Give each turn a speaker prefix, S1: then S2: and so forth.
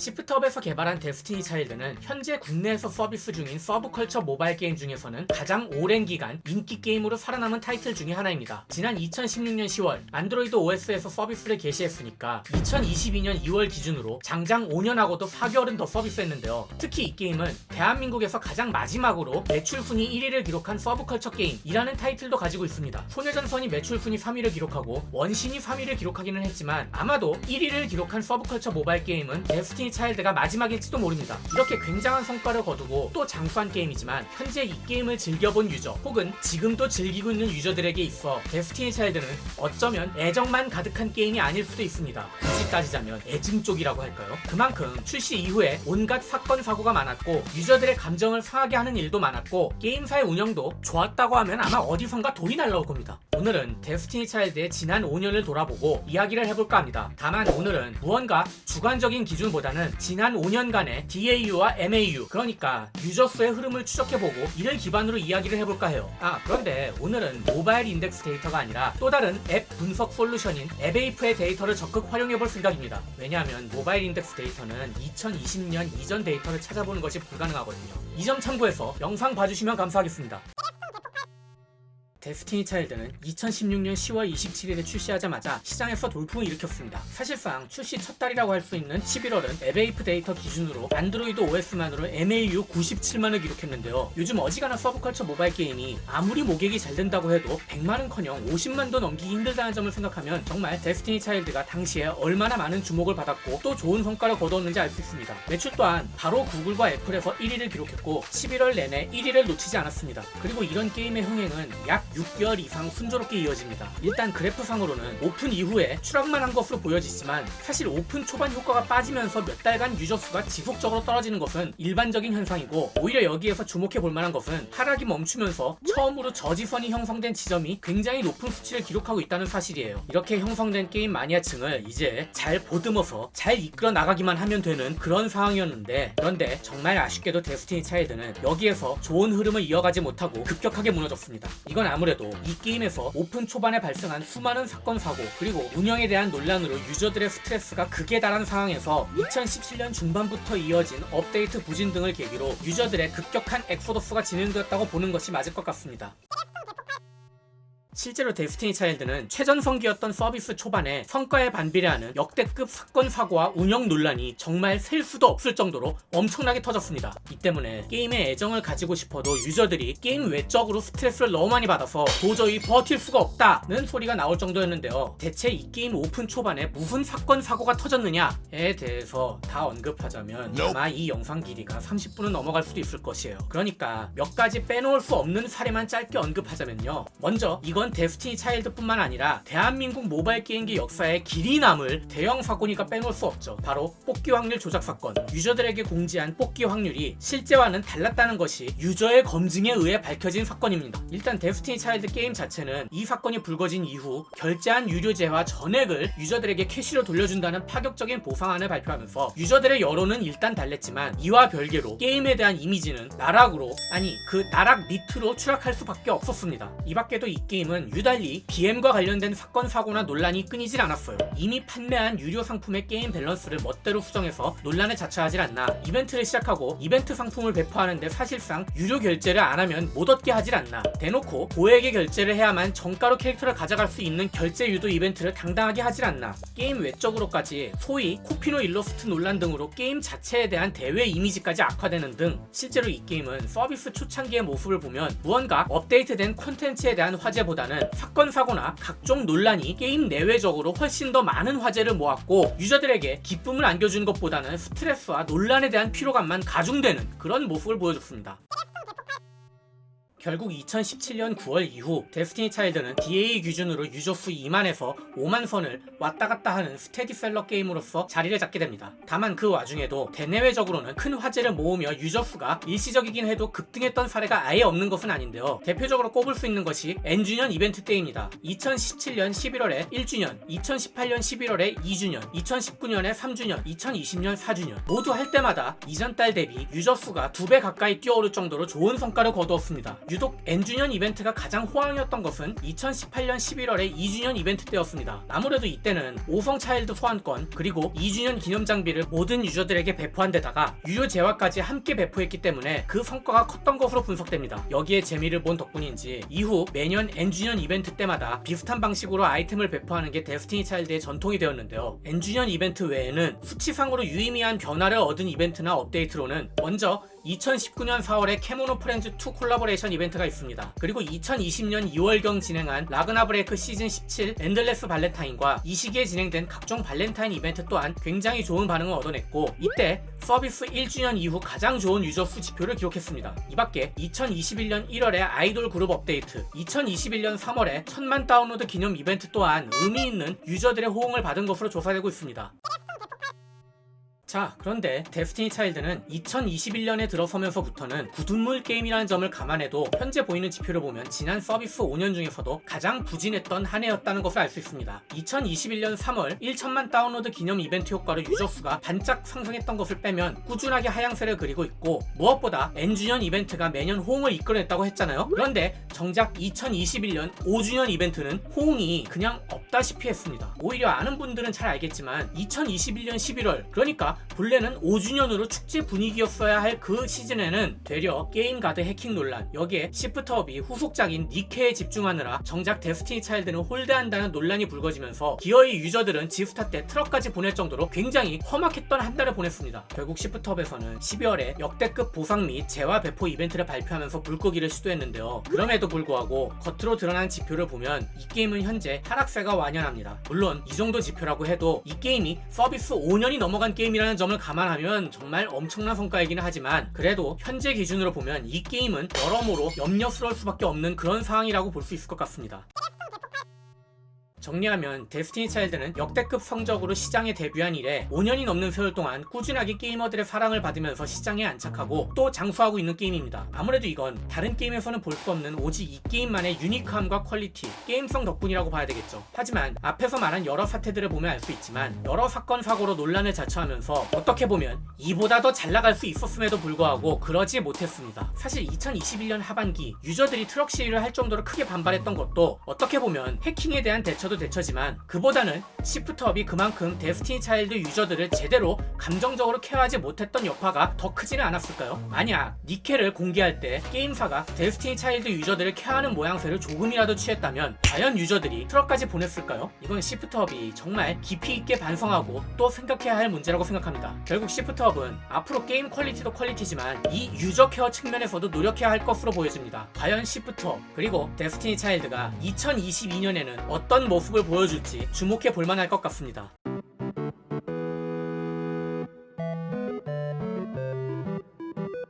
S1: 시프트업에서 개발한 데스티니 차일드는 현재 국내에서 서비스 중인 서브컬처 모바일 게임 중에서는 가장 오랜 기간 인기 게임으로 살아남은 타이틀 중의 하나입니다. 지난 2016년 10월 안드로이드 OS에서 서비스를 개시했으니까 2022년 2월 기준으로 장장 5년하고도 4개월은 더 서비스했는데요. 특히 이 게임은 대한민국에서 가장 마지막으로 매출 순위 1위를 기록한 서브컬처 게임이라는 타이틀도 가지고 있습니다. 소녀전선이 매출 순위 3위를 기록하고 원신이 3위를 기록하기는 했지만 아마도 1위를 기록한 서브컬처 모바일 게임은 데스티니 차일드가 마지막일지도 모릅니다. 이렇게 굉장한 성과를 거두고 또 장수한 게임이지만 현재 이 게임을 즐겨본 유저 혹은 지금도 즐기고 있는 유저들에게 있어 데스티니 차일드는 어쩌면 애정만 가득한 게임이 아닐 수도 있습니다. 굳이 따지자면 애증 쪽이라고 할까요? 그만큼 출시 이후에 온갖 사건 사고가 많았고 유저들의 감정을 상하게 하는 일도 많았고 게임사의 운영도 좋았다고 하면 아마 어디선가 돈이 날라올 겁니다. 오늘은 데스티니 차일드의 지난 5년을 돌아보고 이야기를 해볼까 합니다. 다만 오늘은 무언가 주관적인 기준보다는 지난 5년간의 DAU와 MAU 그러니까 유저 수의 흐름을 추적해보고 이를 기반으로 이야기를 해볼까 해요. 아 그런데 오늘은 모바일 인덱스 데이터가 아니라 또 다른 앱 분석 솔루션인 앱에이프의 데이터를 적극 활용해볼 생각입니다. 왜냐하면 모바일 인덱스 데이터는 2020년 이전 데이터를 찾아보는 것이 불가능하거든요. 이 점 참고해서 영상 봐주시면 감사하겠습니다. 데스티니 차일드는 2016년 10월 27일에 출시하자마자 시장에서 돌풍을 일으켰습니다. 사실상 출시 첫 달이라고 할 수 있는 11월은 앱에이프 데이터 기준으로 안드로이드 OS만으로 MAU 97만을 기록했는데요. 요즘 어지간한 서브컬처 모바일 게임이 아무리 모객이 잘 된다고 해도 100만은커녕 50만도 넘기기 힘들다는 점을 생각하면 정말 데스티니 차일드가 당시에 얼마나 많은 주목을 받았고 또 좋은 성과를 거두었는지 알 수 있습니다. 매출 또한 바로 구글과 애플에서 1위를 기록했고 11월 내내 1위를 놓치지 않았습니다. 그리고 이런 게임의 흥행은 약 6개월 이상 순조롭게 이어집니다. 일단 그래프상으로는 오픈 이후에 추락만 한 것으로 보여지지만 사실 오픈 초반 효과가 빠지면서 몇 달간 유저 수가 지속적으로 떨어지는 것은 일반적인 현상이고 오히려 여기에서 주목해 볼 만한 것은 하락이 멈추면서 처음으로 저지선이 형성된 지점이 굉장히 높은 수치를 기록하고 있다는 사실이에요. 이렇게 형성된 게임 마니아층을 이제 잘 보듬어서 잘 이끌어 나가기만 하면 되는 그런 상황이었는데 그런데 정말 아쉽게도 데스티니 차일드는 여기에서 좋은 흐름을 이어가지 못하고 급격하게 무너졌습니다. 이건 아무 래도 이 게임에서 오픈 초반에 발생한 수많은 사건 사고 그리고 운영에 대한 논란으로 유저들의 스트레스가 극에 달한 상황에서 2017년 중반부터 이어진 업데이트 부진 등을 계기로 유저들의 급격한 엑소더스가 진행되었다고 보는 것이 맞을 것 같습니다. 실제로 데스티니 차일드는 최전성기였던 서비스 초반에 성과에 반비례하는 역대급 사건 사고와 운영 논란이 정말 셀 수도 없을 정도로 엄청나게 터졌습니다. 이 때문에 게임에 애정을 가지고 싶어도 유저들이 게임 외적으로 스트레스를 너무 많이 받아서 도저히 버틸 수가 없다는 소리가 나올 정도였는데요. 대체 이 게임 오픈 초반에 무슨 사건 사고가 터졌느냐에 대해서 다 언급하자면 아마 이 영상 길이가 30분은 넘어갈 수도 있을 것이에요. 그러니까 몇 가지 빼놓을 수 없는 사례만 짧게 언급하자면요. 먼저 이건 데스티니 차일드뿐만 아니라 대한민국 모바일 게임기 역사에 길이 남을 대형 사고니까 빼놓을 수 없죠. 바로 뽑기 확률 조작 사건. 유저들에게 공지한 뽑기 확률이 실제와는 달랐다는 것이 유저의 검증에 의해 밝혀진 사건입니다. 일단 데스티니 차일드 게임 자체는 이 사건이 불거진 이후 결제한 유료재와 전액을 유저들에게 캐시로 돌려준다는 파격적인 보상안을 발표하면서 유저들의 여론은 일단 달랬지만 이와 별개로 게임에 대한 이미지는 나락으로 아니 그 나락 밑으로 추락할 수밖에 없었습니다. 이 밖에도 이 게임은 유달리 BM과 관련된 사건 사고나 논란이 끊이질 않았어요. 이미 판매한 유료 상품의 게임 밸런스를 멋대로 수정해서 논란을 자처하질 않나. 이벤트를 시작하고 이벤트 상품을 배포하는데 사실상 유료 결제를 안 하면 못 얻게 하질 않나. 대놓고 고액의 결제를 해야만 정가로 캐릭터를 가져갈 수 있는 결제 유도 이벤트를 당당하게 하질 않나. 게임 외적으로까지 소위 코피노 일러스트 논란 등으로 게임 자체에 대한 대외 이미지까지 악화되는 등 실제로 이 게임은 서비스 초창기의 모습을 보면 무언가 업데이트된 콘텐츠에 대한 화제 보다는 사건 사고나 각종 논란이 게임 내외적으로 훨씬 더 많은 화제를 모았고 유저들에게 기쁨을 안겨주는 것보다는 스트레스와 논란에 대한 피로감만 가중되는 그런 모습을 보여줬습니다. 결국 2017년 9월 이후 데스티니 차일드는 DA 기준으로 유저 수 2만에서 5만 선을 왔다 갔다 하는 스테디셀러 게임으로서 자리를 잡게 됩니다. 다만 그 와중에도 대내외적으로는 큰 화제를 모으며 유저 수가 일시적이긴 해도 급등했던 사례가 아예 없는 것은 아닌데요. 대표적으로 꼽을 수 있는 것이 N주년 이벤트 때입니다. 2017년 11월에 1주년, 2018년 11월에 2주년, 2019년에 3주년, 2020년 4주년 모두 할 때마다 이전 달 대비 유저 수가 두 배 가까이 뛰어오를 정도로 좋은 성과를 거두었습니다. 유독 N주년 이벤트가 가장 호황이었던 것은 2018년 11월의 2주년 이벤트 때였습니다. 아무래도 이때는 오성 차일드 소환권 그리고 2주년 기념 장비를 모든 유저들에게 배포한 데다가 유료 재화까지 함께 배포했기 때문에 그 성과가 컸던 것으로 분석됩니다. 여기에 재미를 본 덕분인지 이후 매년 N주년 이벤트 때마다 비슷한 방식으로 아이템을 배포하는 게 데스티니 차일드의 전통이 되었는데요. N주년 이벤트 외에는 수치상으로 유의미한 변화를 얻은 이벤트나 업데이트로는 먼저 2019년 4월에 캐모노 프렌즈 2 콜라보레이션 이벤트가 있습니다. 그리고 2020년 2월경 진행한 라그나 브레이크 시즌 17 엔들레스 발렌타인과 이 시기에 진행된 각종 발렌타인 이벤트 또한 굉장히 좋은 반응을 얻어냈고 이때 서비스 1주년 이후 가장 좋은 유저 수 지표를 기록했습니다. 이 밖에 2021년 1월에 아이돌 그룹 업데이트, 2021년 3월에 천만 다운로드 기념 이벤트 또한 의미 있는 유저들의 호응을 받은 것으로 조사되고 있습니다. 자, 그런데 데스티니 차일드는 2021년에 들어서면서부터는 구둔물 게임이라는 점을 감안해도 현재 보이는 지표를 보면 지난 서비스 5년 중에서도 가장 부진했던 한 해였다는 것을 알 수 있습니다. 2021년 3월 1천만 다운로드 기념 이벤트 효과로 유저 수가 반짝 상승했던 것을 빼면 꾸준하게 하향세를 그리고 있고 무엇보다 N주년 이벤트가 매년 호응을 이끌어냈다고 했잖아요. 그런데 정작 2021년 5주년 이벤트는 호응이 그냥 없다시피 했습니다. 오히려 아는 분들은 잘 알겠지만 2021년 11월 그러니까 본래는 5주년으로 축제 분위기였어야 할 그 시즌에는 되려 게임 가드 해킹 논란 여기에 시프트업이 후속작인 니케에 집중하느라 정작 데스티니 차일드는 홀대한다는 논란이 불거지면서 기어의 유저들은 지스타 때 트럭까지 보낼 정도로 굉장히 험악했던 한 달을 보냈습니다. 결국 시프트업에서는 12월에 역대급 보상 및 재화 배포 이벤트를 발표하면서 불끄기를 시도했는데요. 그럼에도 불구하고 겉으로 드러난 지표를 보면 이 게임은 현재 하락세가 완연합니다. 물론 이 정도 지표라고 해도 이 게임이 서비스 5년이 넘어간 게임이라는 점을 감안하면 정말 엄청난 성과이기는 하지만 그래도 현재 기준으로 보면 이 게임은 여러모로 염려스러울 수밖에 없는 그런 상황이라고 볼 수 있을 것 같습니다. 정리하면 데스티니 차일드는 역대급 성적으로 시장에 데뷔한 이래 5년이 넘는 세월 동안 꾸준하게 게이머들의 사랑을 받으면서 시장에 안착하고 또 장수하고 있는 게임입니다. 아무래도 이건 다른 게임에서는 볼 수 없는 오직 이 게임만의 유니크함과 퀄리티, 게임성 덕분이라고 봐야 되겠죠. 하지만 앞에서 말한 여러 사태들을 보면 알 수 있지만 여러 사건 사고로 논란을 자초하면서 어떻게 보면 이보다 더 잘 나갈 수 있었음에도 불구하고 그러지 못했습니다. 사실 2021년 하반기 유저들이 트럭 시위를 할 정도로 크게 반발했던 것도 어떻게 보면 해킹에 대한 대처 도 대처지만 그보다는 시프트업이 그만큼 데스티니 차일드 유저들을 제대로 감정적으로 케어하지 못했던 여파가 더 크지는 않았을까요? 만약 니케를 공개할 때 게임사가 데스티니 차일드 유저들을 케어하는 모양새를 조금이라도 취했다면 과연 유저들이 트럭까지 보냈을까요? 이건 시프트업이 정말 깊이 있게 반성하고 또 생각해야 할 문제라고 생각합니다. 결국 시프트업은 앞으로 게임 퀄리티도 퀄리티지만 이 유저 케어 측면에서도 노력해야 할 것으로 보여집니다. 과연 시프트업 그리고 데스티니 차일드가 2022년에는 어떤 모습을 보여줄지 주목해 볼 만할 것 같습니다.